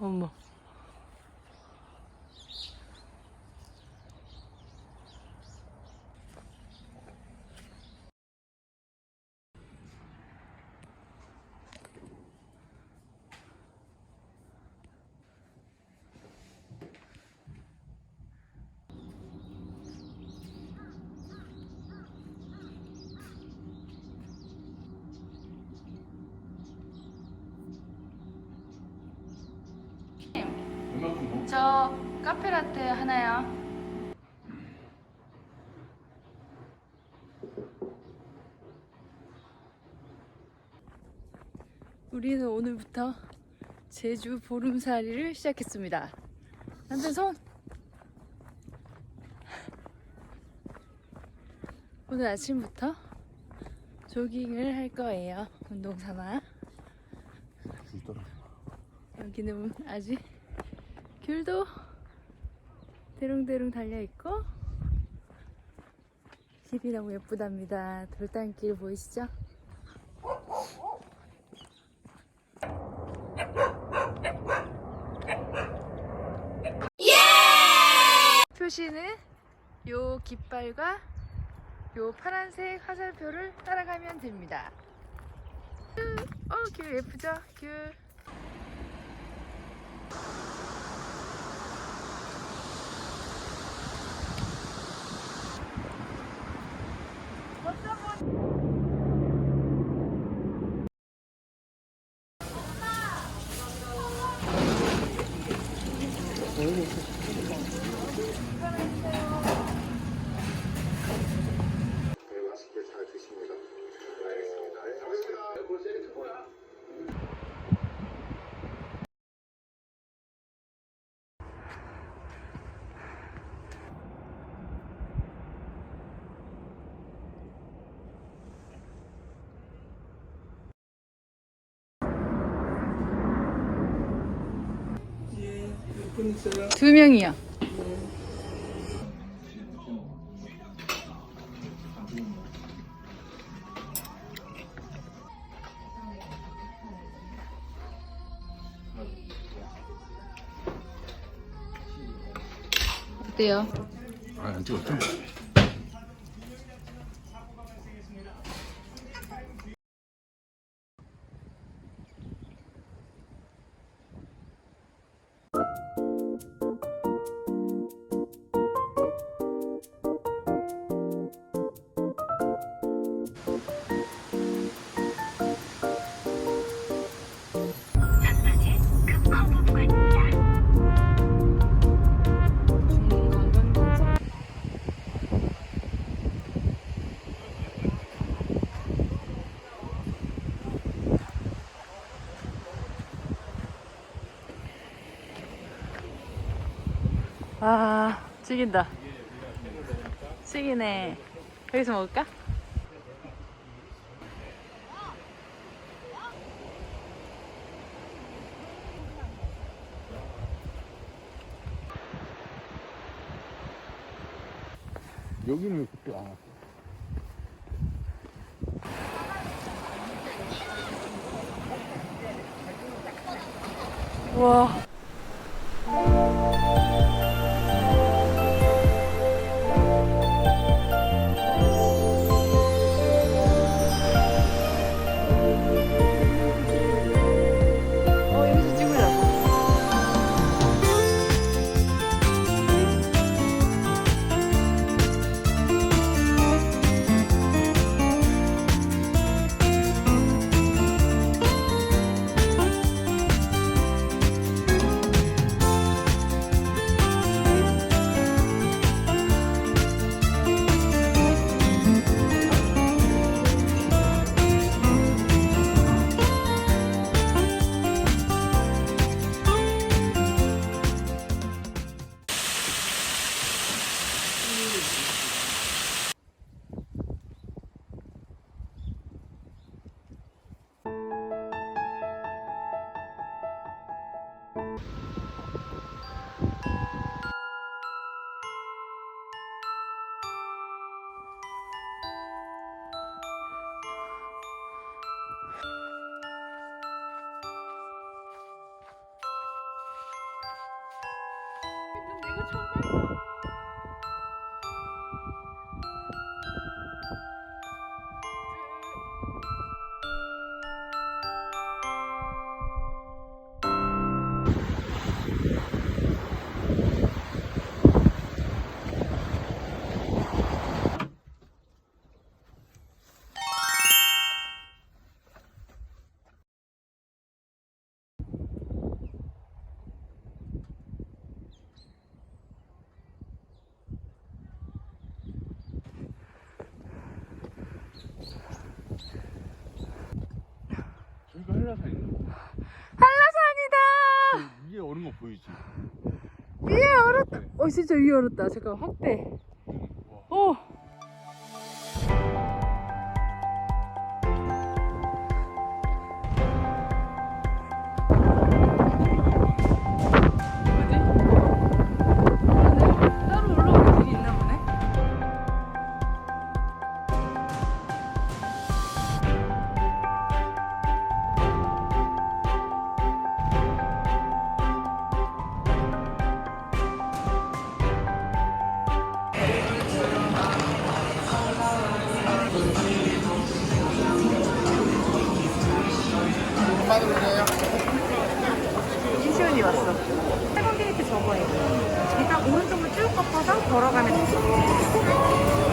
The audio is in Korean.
어머 어 얼마큼 먹? 저 카페라떼 하나요. 우리는 오늘부터 제주 보름살이를 시작했습니다. 남편 손! 오늘 아침부터 조깅을 할 거예요. 운동 삼아. 여기는 아직 귤도 대롱대롱 달려있고 길이 너무 예쁘답니다 돌담길 보이시죠? 표시는 요 깃발과 요 파란색 화살표를 따라가면 됩니다 어, 귤 예쁘죠? 귤 네, 맛있게 잘 드십니다. 알겠습니다. 알겠습니다. 뭘 세게 거야? 두 명이요. 어때요? 아, 안 찍었죠? 아, 죽인다. 죽이네. 여기서 먹을까? 여기는 왜 그때 안 왔어? 와. 이거 참빨 한라산이야. 한라산이다. 위에 오는 거 보이지? 위에 얼었다. 어 진짜 위에 얼었다. 잠깐 확대. 이시훈이 왔어. 세번 게이트 저거예요. 일단 오른쪽으로 쭉 꺾어서 걸어가면 되죠.